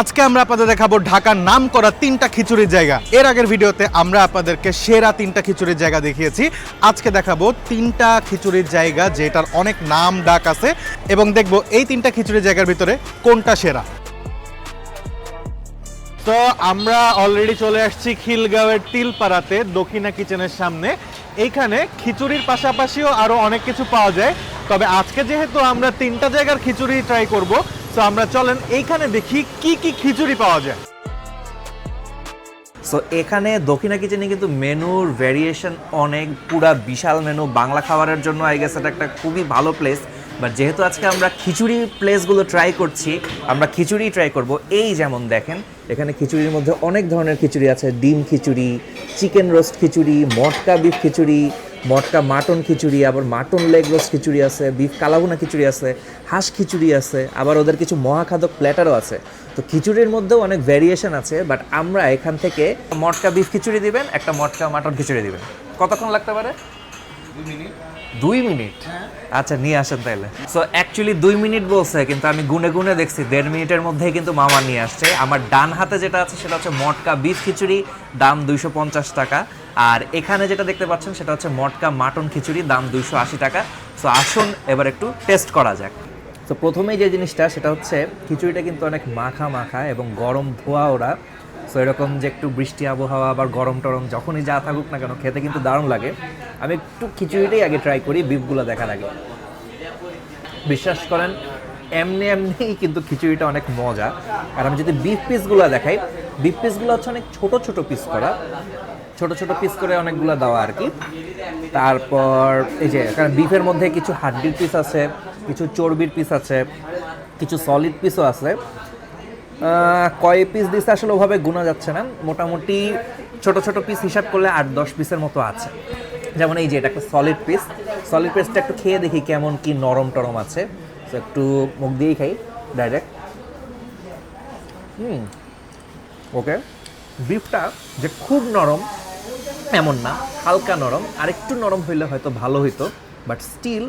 আজকে আমরা আপনাদের দেখাবো ঢাকার নাম করা তিনটা খিচুড়ির জায়গা। এর আগের ভিডিওতে আমরা আপনাদেরকে সেরা তিনটা খিচুড়ির জায়গা দেখিয়েছি। আজকে দেখাবো তিনটা খিচুড়ির জায়গা যেটার অনেক নাম ডাক আছে এবং দেখব এই তিনটা খিচুড়ির জায়গার ভিতরে কোনটা সেরা। তো আমরা অলরেডি চলে আসছি খিলগাঁওয়ের তিলপাড়াতে, দক্ষিণা কিচেনের সামনে। এইখানে খিচুড়ির পাশাপাশিও আরও অনেক কিছু পাওয়া যায়। তবে আজকে যেহেতু আমরা তিনটা জায়গার খিচুড়ি ট্রাই করব তো আমরা চলেন এইখানে দেখি কি কি খিচুড়ি পাওয়া যায়। সো এখানে দক্ষিণা কিচেনে কিন্তু মেনুর ভেরিয়েশন অনেক, পুরা বিশাল মেনু বাংলা খাবারের জন্য আই গেস এটা একটা খুবই ভালো প্লেস বাট যেহেতু আজকে আমরা খিচুড়ি প্লেসগুলো ট্রাই করছি, আমরা খিচুড়ি ট্রাই করব। এই যেমন দেখেন, এখানে খিচুড়ির মধ্যে অনেক ধরনের খিচুড়ি আছে। ডিম খিচুড়ি, চিকেন রোস্ট খিচুড়ি, মটকা বিফ খিচুড়ি মটকা, মাটন খিচুড়ি, আবার মাটন লেগ রোস্ট খিচুড়ি আছে বিফ কালাভুনা খিচুড়ি আছে, হাঁস খিচুড়ি আছে, আবার ওদের কিছু মহাখাদক প্ল্যাটারও আছে। তো খিচুড়ির মধ্যেও অনেক ভ্যারিয়েশন আছে বাট আমরা এখান থেকে মটকা বিফ খিচুড়ি দিবেন, একটা মটকা, মাটন খিচুড়ি দিবেন। কতক্ষণ লাগতে পারে? মিনিট। আচ্ছা নিয়ে আসেন তাহলে সো অ্যাকচুয়ালি দুই মিনিট বলছে, কিন্তু আমি গুনে গুনে দেখছি, দেড় মিনিটের মধ্যেই কিন্তু মামা নিয়ে আসছে। আমার ডান হাতে যেটা আছে, সেটা হচ্ছে মটকা বিফ খিচুড়ি, দাম দুইশো পঞ্চাশ টাকা। আর এখানে যেটা দেখতে পাচ্ছেন, সেটা হচ্ছে মটকা মাটন খিচুড়ি, দাম দুইশো আশি টাকা। সো আসুন, এবার একটু টেস্ট করা যাক। তো প্রথমেই যে জিনিসটা, সেটা হচ্ছে খিচুড়িটা কিন্তু অনেক মাখা মাখা এবং গরম ধোয়া ওরা। সো এরকম যে একটু বৃষ্টি, আবহাওয়া আবার গরম টরম যখনই যা থাকুক না কেন, খেতে কিন্তু দারুণ লাগে। আমি একটু খিচুড়িটাই আগে ট্রাই করি বিফগুলো দেখার আগে। বিশ্বাস করেন, এমনি এমনিই কিন্তু খিচুড়িটা অনেক মজা। আর আমি যদি বিফ পিসগুলো দেখাই বিফ পিসগুলো হচ্ছে অনেক ছোট ছোট পিস করা। ছোট ছোট পিস করে অনেকগুলো দেওয়া আর কি। তারপর, এই যে, কারণ বিফের মধ্যে কিছু হাড্ডির পিস আছে, কিছু চর্বির পিস আছে, কিছু সলিড পিসও আছে। কয় পিস দিচ্ছে আসলে ওভাবে গোনা যাচ্ছে না। মোটামুটি ছোট ছোট পিস হিসাব করলে আট দশ পিসের মতো আছে। যেমন এই যে এটা একটা সলিড পিস সলিড পিসটা একটু খেয়ে দেখি কেমন কি নরম টরম আছে। একটু মুখ দিয়েই খাই ডাইরেক্ট হুম ওকে বিফটা যে খুব নরম, এমন না, হালকা নরম। আর একটু নরম হইলে হয়তো ভালো হইতো। বাট স্টিল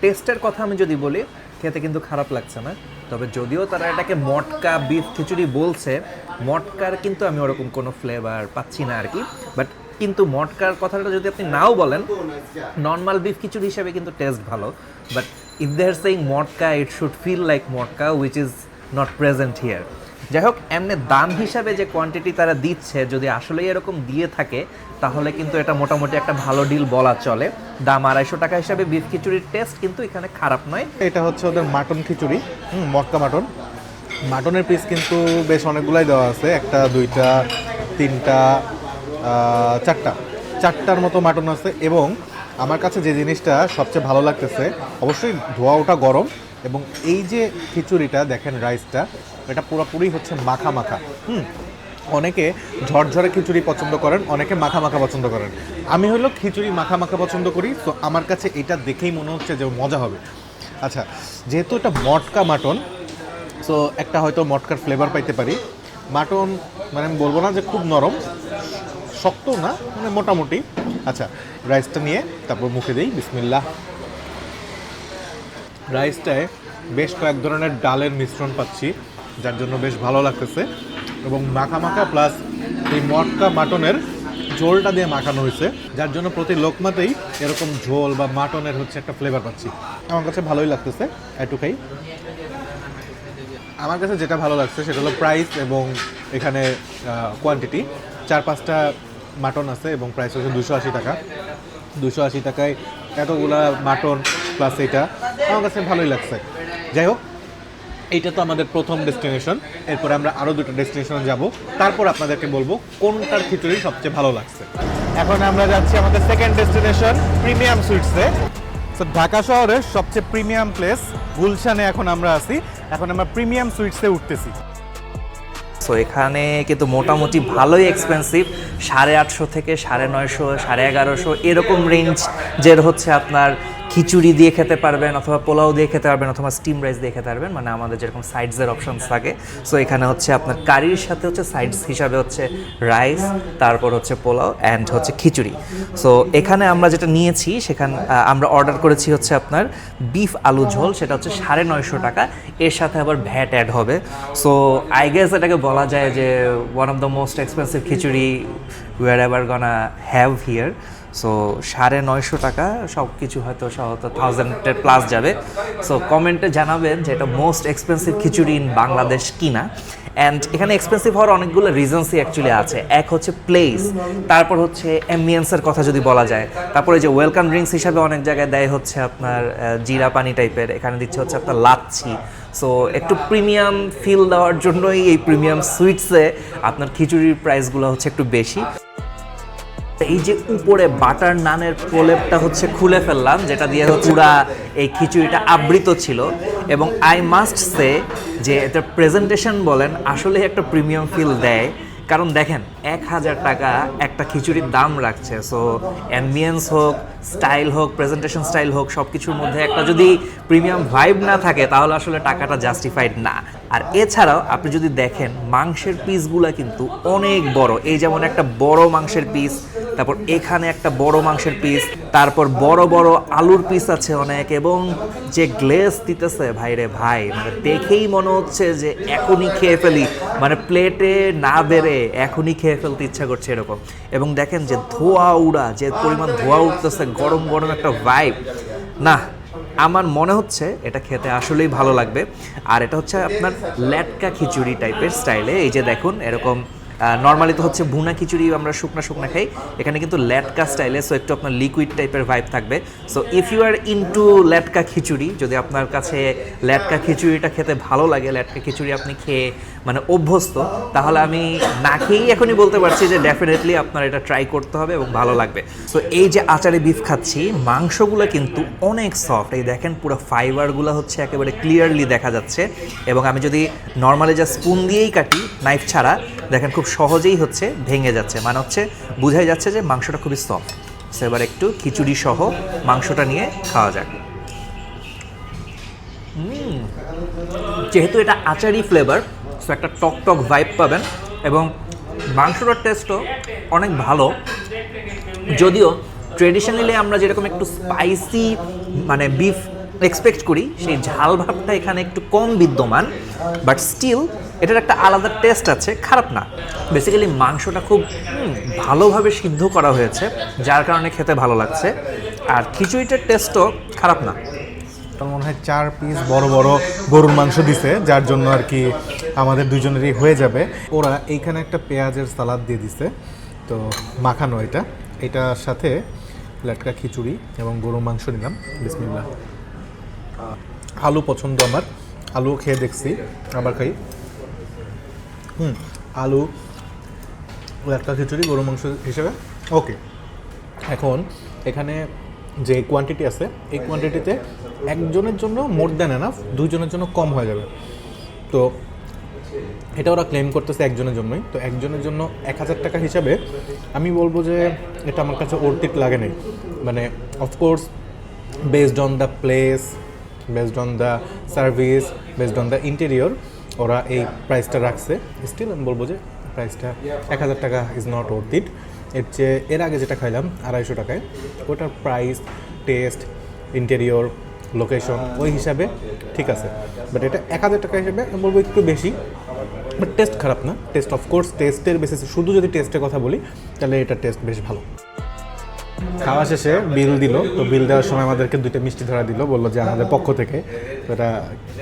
টেস্টের কথা আমি যদি বলি খেতে কিন্তু খারাপ লাগছে না। তবে যদিও তারা এটাকে মটকা বিফ খিচুড়ি বলছে, মটকার কিন্তু আমি ওরকম কোনো ফ্লেভার পাচ্ছি না আর কি। বাট কিন্তু মটকার কথাটা যদি আপনি নাও বলেন নর্মাল বিফ খিচুড়ি হিসাবে কিন্তু টেস্ট ভালো। But if they are saying matka it should feel like matka which is not present here যাই হোক এমনি দাম হিসাবে যে কোয়ান্টিটি তারা দিচ্ছে, যদি আসলেই এরকম দিয়ে থাকে, তাহলে কিন্তু এটা মোটামুটি একটা ভালো ডিল বলা চলে। দাম আড়াইশো টাকা হিসাবে বিফ খিচুড়ির টেস্ট কিন্তু এখানে খারাপ নয়। এটা হচ্ছে ওদের মাটন খিচুড়ি মটকা মাটন মাটনের পিস কিন্তু বেশ অনেকগুলাই দেওয়া আছে, একটা, দুইটা, তিনটা চারটা। চারটার মতো মাটন আছে এবং আমার কাছে যে জিনিসটা সবচেয়ে ভালো লাগতেছে, অবশ্যই ধোয়া ওটা গরম এবং এই যে খিচুড়িটা, দেখেন রাইসটা এটা পুরোপুরি হচ্ছে মাখা মাখা। হুম, অনেকে ঝরঝরে খিচুড়ি পছন্দ করেন, অনেকে মাখা মাখা পছন্দ করেন। আমি হলো খিচুড়ি মাখা মাখা পছন্দ করি তো আমার কাছে এটা দেখেই মনে হচ্ছে যে মজা হবে। আচ্ছা যেহেতু এটা মটকা মাটন সো একটা হয়তো মটকার ফ্লেভার পাইতে পারি। মাটন মানে আমি বলব না যে খুব নরম, শক্ত না মানে মোটামুটি। আচ্ছা রাইসটা নিয়ে তারপর মুখে দিই, বিসমিল্লাহ। রাইসটায় বেশ কয়েক ধরনের ডালের মিশ্রণ পাচ্ছি, যার জন্য বেশ ভালো লাগতেছে। এবং মাখা মাখা প্লাস এই মটকা মাটনের ঝোলটা দিয়ে মাখানো হয়েছে, যার জন্য প্রতি লোকমাতেই এরকম ঝোল বা মাটনের হচ্ছে একটা ফ্লেভার পাচ্ছি। আমার কাছে ভালোই লাগতেছে, এটুকাই। আমার কাছে যেটা ভালো লাগছে সেটা হলো প্রাইস এবং এখানে কোয়ান্টিটি চার পাঁচটা মাটন আছে এবং প্রাইস হচ্ছে দুশো আশি টাকা। দুশো আশি টাকায় এতগুলা মাটন প্লাস এটা। আমার কাছে ভালোই লাগছে। যাই হোক, এইটা তো আমাদের প্রথম ডেস্টিনেশন এরপরে আমরা আরও দুটো ডেস্টিনেশন যাব। তারপর আপনাদেরকে বলব কোনটার খিচুড়ি সবচেয়ে ভালো লাগছে। এখন আমরা যাচ্ছি আমাদের সেকেন্ড ডেস্টিনেশন প্রিমিয়াম সুইটসে সো ঢাকা শহরের সবচেয়ে প্রিমিয়াম প্লেস গুলশানে এখন আমরা আছি। এখন আমরা প্রিমিয়াম সুইটসে উঠতেছি। সো এখানে কিন্তু মোটামুটি ভালোই এক্সপেন্সিভ সাড়ে আটশো থেকে সাড়ে নয়শো, সাড়ে এগারোশো, এরকম রেঞ্জ যের হচ্ছে আপনার খিচুড়ি দিয়ে খেতে পারবেন অথবা পোলাও দিয়ে খেতে পারবেন অথবা স্টিম রাইস দিয়ে খেতে পারবেন মানে আমাদের যেরকম সাইডসের অপশনস থাকে। সো এখানে হচ্ছে আপনার কারির সাথে হচ্ছে সাইডস হিসাবে হচ্ছে রাইস তারপর হচ্ছে পোলাও অ্যান্ড হচ্ছে খিচুড়ি। সো এখানে আমরা যেটা নিয়েছি, সেখানে আমরা অর্ডার করেছি হচ্ছে আপনার বিফ আলু ঝোল, সেটা হচ্ছে সাড়ে নয়শো টাকা। এর সাথে আবার ভ্যাট অ্যাড হবে। সো আই গেস এটাকে বলা যায় যে one of the most expensive khichdi we're ever gonna have here so সাড়ে নয়শো টাকা সব কিছু হয়তো হয়তো থাউজেন্ডের প্লাস যাবে। সো কমেন্টে জানাবেন যে এটা most expensive khichuri in Bangladesh কিনা। অ্যান্ড এখানে এক্সপেন্সিভ হওয়ার অনেকগুলো রিজনসই অ্যাকচুয়ালি আছে। এক হচ্ছে প্লেস তারপর হচ্ছে অ্যাম্বিয়েন্সের কথা যদি বলা যায়। তারপরে যে ওয়েলকাম ড্রিঙ্কস হিসাবে অনেক জায়গায় দেয় হচ্ছে আপনার জিরা পানি টাইপের এখানে দিচ্ছে হচ্ছে আপনার লাচ্ছি। সো একটু প্রিমিয়াম ফিল দেওয়ার জন্যই এই প্রিমিয়াম সুইটসে আপনার খিচুড়ির প্রাইসগুলো হচ্ছে একটু বেশি। এই যে উপরে বাটার নানের প্রলেপটা হচ্ছে খুলে ফেললাম, যেটা দিয়ে পুরা এই খিচুড়িটা আবৃত ছিল। এবং আই মাস্ট সে যে এটা প্রেজেন্টেশন বলেন আসলে একটা প্রিমিয়াম ফিল দেয়। কারণ দেখেন, এক হাজার টাকা একটা খিচুড়ির দাম রাখছে। সো অ্যাম্বিয়েন্স হোক স্টাইল হোক প্রেজেন্টেশন স্টাইল হোক সব কিছুর মধ্যে একটা যদি প্রিমিয়াম ভাইব না থাকে, তাহলে আসলে টাকাটা জাস্টিফাইড না। আর এছাড়াও আপনি যদি দেখেন, মাংসের পিসগুলো কিন্তু অনেক বড়। এই যেমন একটা বড় মাংসের পিস তারপর এখানে একটা বড় মাংসের পিস তারপর বড় বড় আলুর পিস আছে অনেক, এবং যে গ্লেজ দিতেছে, ভাইরে ভাই মানে দেখেই মনে হচ্ছে যে এখনই খেয়ে ফেলি। মানে প্লেটে না বেড়ে এখনই খেয়ে ফেলতে ইচ্ছা করছে এরকম। এবং দেখেন যে ধোয়া উড়া, যে পরিমাণ ধোয়া উঠতেছে গরম গরম একটা ভাইব না, আমার মনে হচ্ছে এটা খেতে আসলেই ভালো লাগবে। আর এটা হচ্ছে আপনার ল্যাটকা খিচুড়ি টাইপের স্টাইলে এই যে দেখুন, এরকম নর্মালি তো হচ্ছে ভুনা খিচুড়ি আমরা শুকনা শুকনা খাই। এখানে কিন্তু ল্যাটকা স্টাইলে সো একটু আপনার লিকুইড টাইপের ভাইব থাকবে। So if you are into latka khichuri, যদি আপনার কাছে ল্যাটকা খিচুড়িটা খেতে ভালো লাগে, ল্যাটকা খিচুড়ি আপনি খেয়ে মানে অভ্যস্ত, তাহলে আমি না খেয়েই এখনই বলতে পারছি যে ডেফিনেটলি আপনার এটা ট্রাই করতে হবে এবং ভালো লাগবে। সো এই যে আচারে বিফ খাচ্ছি, মাংসগুলো কিন্তু অনেক সফট এই দেখেন পুরো ফাইবারগুলো হচ্ছে একেবারে ক্লিয়ারলি দেখা যাচ্ছে। এবং আমি যদি নর্মালি যা স্পুন দিয়েই কাটি নাইফ ছাড়া দেখেন খুব সহজেই হচ্ছে, ভেঙে যাচ্ছে। মানে হচ্ছে, বোঝাই যাচ্ছে যে মাংসটা খুবই সফট সো এবার একটু খিচুড়ি সহ মাংসটা নিয়ে খাওয়া যাক। যেহেতু এটা আচারি ফ্লেভার সো একটা টক টক ভাইব পাবেন এবং মাংসটার টেস্টও অনেক ভালো। যদিও ট্রেডিশনালি আমরা যেরকম একটু স্পাইসি মানে বিফ এক্সপেক্ট করি, সেই ঝাল ভাবটা এখানে একটু কম বিদ্যমান বাট স্টিল এটার একটা আলাদা টেস্ট আছে, খারাপ না। বেসিক্যালি মাংসটা খুব ভালোভাবে সিদ্ধ করা হয়েছে, যার কারণে খেতে ভালো লাগছে, আর খিচুড়িটার টেস্টও খারাপ না। আমার মনে হয় চার পিস বড় বড় গরুর মাংস দিছে, যার জন্য আর কি আমাদের দুজনেরই হয়ে যাবে। ওরা এইখানে একটা পেঁয়াজের সালাদ দিয়ে দিছে, তো মাখানো এটা। এটার সাথে লাটকা খিচুড়ি এবং গরুর মাংস নিলাম। বিসমিল্লা আলু পছন্দ আমার। আলু খেয়ে দেখছি, আবার খাই। হুম, আলু লাটকা খিচুড়ি, গরুর মাংস হিসেবে। ওকে, এখন এখানে যে কোয়ান্টিটি আছে, এই কোয়ান্টিটিতে একজনের জন্য মোর দেন এনাফ দুইজনের জন্য কম হয়ে যাবে। তো এটা ওরা ক্লেম করতেছে একজনের জন্যই। তো একজনের জন্য এক হাজার টাকা হিসাবে আমি বলব যে এটা আমার কাছে অর্থিক লাগে নাই। মানে of course based on the place based on the service based on the interior ওরা এই প্রাইসটা রাখছে। স্টিল আমি বলব যে প্রাইসটা এক হাজার টাকা ইজ নট ওর্থ ইট এর চেয়ে, এর আগে যেটা খাইলাম আড়াইশো টাকায়, ওটার প্রাইস টেস্ট ইন্টেরিয়র লোকেশন ওই হিসাবে ঠিক আছে। বাট এটা এক হাজার টাকা হিসেবে আমি বলব একটু বেশি। বাট টেস্ট খারাপ না। টেস্ট অফকোর্স টেস্টের বেসিসে শুধু যদি টেস্টের কথা বলি, তাহলে এটা টেস্ট বেশ ভালো। খাওয়া শেষে বিল দিল। তো বিল দেওয়ার সময় আমাদেরকে দুইটা মিষ্টি ধরা দিল বলল যে আমাদের পক্ষ থেকে। তো এটা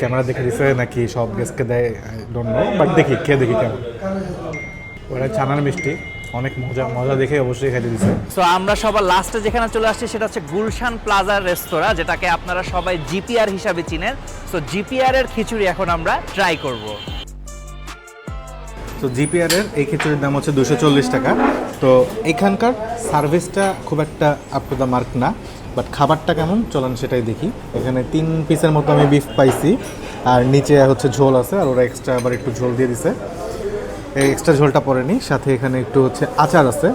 ক্যামেরা দেখে দিছে নাকি সব গেস্টকে দেয় ডোন্ট নো বাট দেখি খেয়ে দেখি কেমন। ওরা ছানার মিষ্টি অনেক মজা মজা দেখে অবশ্যই খেতে দিছে। সো আমরা সবার লাস্টে যেখানে চলে আসছি সেটা হচ্ছে গুলশান প্লাজার রেস্তোরাঁ যেটাকে আপনারা সবাই জিপিআর হিসাবে চিনেন। সো জিপিআর এর খিচুড়ি এখন আমরা ট্রাই করব। তো জিপিআর এর এই খিচুড়ির দাম হচ্ছে দুশো চল্লিশ টাকা। তো এখানকার সার্ভিসটা খুব একটা আপ টু দ্য মার্ক না বাট খাবারটা কেমন চলেন সেটাই দেখি। এখানে তিন পিসের মতো আমি বিফ পাইছি, আর নিচে হচ্ছে ঝোল আছে, আর ওরা এক্সট্রা আবার একটু ঝোল দিয়ে দিছে। এই এক্সট্রা ঝোলটা পড়েনি সাথে এখানে একটু হচ্ছে আচার আছে।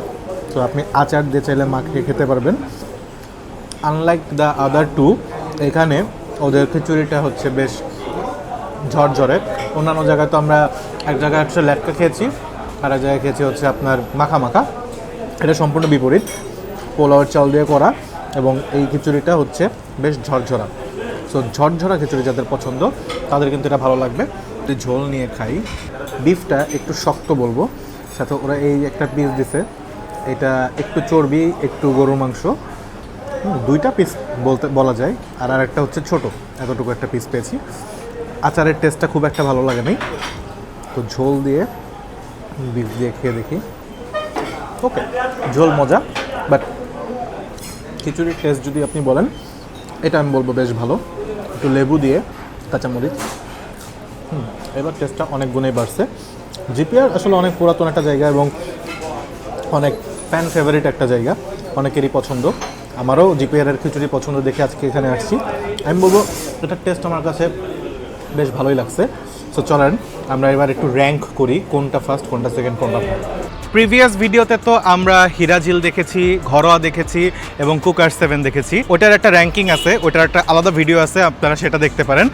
তো আপনি আচার দিয়ে চাইলে মাখিয়ে খেতে পারবেন। আনলাইক দ্য আদার টু এখানে ওদের খিচুড়িটা হচ্ছে বেশ ঝরঝরে। অন্যান্য জায়গায় তো আমরা এক জায়গায় হচ্ছে ল্যাটকা খেয়েছি আর এক জায়গায় খেয়েছি হচ্ছে আপনার মাখা মাখা। এটা সম্পূর্ণ বিপরীত। পোলাওয়ের চাল দিয়ে করা এবং এই খিচুড়িটা হচ্ছে বেশ ঝরঝরা। সো ঝরঝরা খিচুড়ি যাদের পছন্দ, তাদের কিন্তু এটা ভালো লাগবে। যদি ঝোল নিয়ে খাই বিফটা একটু শক্ত বলব। সাথে ওরা এই একটা পিস দিছে। এটা একটু চর্বি, একটু গরুর মাংস। দুইটা পিস বলতে, বলা যায়। আর আর একটা হচ্ছে ছোট। এতটুকু একটা পিস পেয়েছি। আচারের টেস্টটা খুব একটা ভালো লাগে লাগেনি তো ঝোল দিয়ে বিফ দিয়ে খেয়ে দেখি। ওকে ঝোল মজা বাট খিচুড়ির টেস্ট যদি আপনি বলেন এটা আমি বলব বেশ ভালো। একটু লেবু দিয়ে কাঁচামরিচ। হুম, এবার টেস্টটা অনেক গুণেই বাড়ছে। জিপিআর আসলে অনেক পুরাতন একটা জায়গা এবং অনেক ফ্যান ফেভারিট একটা জায়গা অনেকেরই পছন্দ। আমারও জিপিআর এর খিচুড়ি পছন্দ দেখে আজকে এখানে আসছি। আমি বলব এটার টেস্ট আমার কাছে বেশ ভালোই লাগছে। সো চলেন, আমরা এবার একটু র্যাঙ্ক করি, কোনটা ফার্স্ট কোনটা সেকেন্ড কোনটা প্রিভিয়াস ভিডিওতে তো আমরা হিরাজিল দেখেছি, ঘরোয়া দেখেছি এবং কুকার সেভেন দেখেছি। ওটার একটা র্যাঙ্কিং আছে ওটার একটা আলাদা ভিডিও আছে, আপনারা সেটা দেখতে পারেন।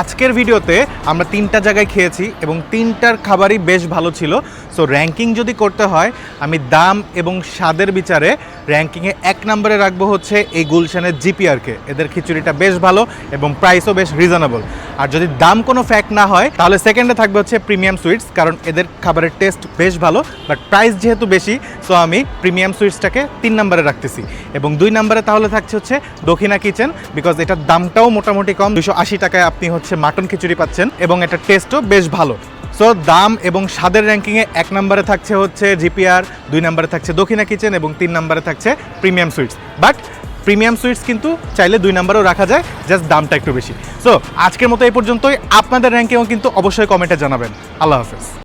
আজকের ভিডিওতে আমরা তিনটা জায়গায় খেয়েছি এবং তিনটার খাবারই বেশ ভালো ছিল। সো র্যাঙ্কিং যদি করতে হয়, আমি দাম এবং স্বাদের বিচারে র্যাঙ্কিংয়ে এক নম্বরে রাখব হচ্ছে এই গুলশানের জিপিআরকে। এদের খিচুড়িটা বেশ ভালো এবং প্রাইসও বেশ রিজনেবল আর যদি দাম কোনো ফ্যাক্ট না হয়, তাহলে সেকেন্ডে থাকবে হচ্ছে প্রিমিয়াম সুইটস কারণ এদের খাবারের টেস্ট বেশ ভালো বাট প্রাইস যেহেতু বেশি সো আমি প্রিমিয়াম সুইটসটাকে তিন নম্বরে রাখতেছি। এবং দুই নম্বরে তাহলে থাকছে হচ্ছে দক্ষিণা কিচেন বিকজ এটার দামটাও মোটামুটি কম দুশো আশি টাকায় আপনি হচ্ছে মাটন খিচুড়ি পাচ্ছেন, এবং এটার টেস্টও বেশ ভালো। সো দাম এবং স্বাদের র্যাঙ্কিংয়ে এক নম্বরে থাকছে হচ্ছে জিপিআর, দুই নম্বরে থাকছে দক্ষিণা কিচেন এবং তিন নম্বরে থাকছে Premium Sweets. But Premium Sweets কিন্তু চাইলে দুই নাম্বারও রাখা যায়, জাস্ট দামটা একটু বেশি। সো আজকের মতো এই পর্যন্তই। আপনাদের র্যাঙ্কিংও কিন্তু অবশ্যই কমেন্টে জানাবেন। আল্লাহ হাফেজ।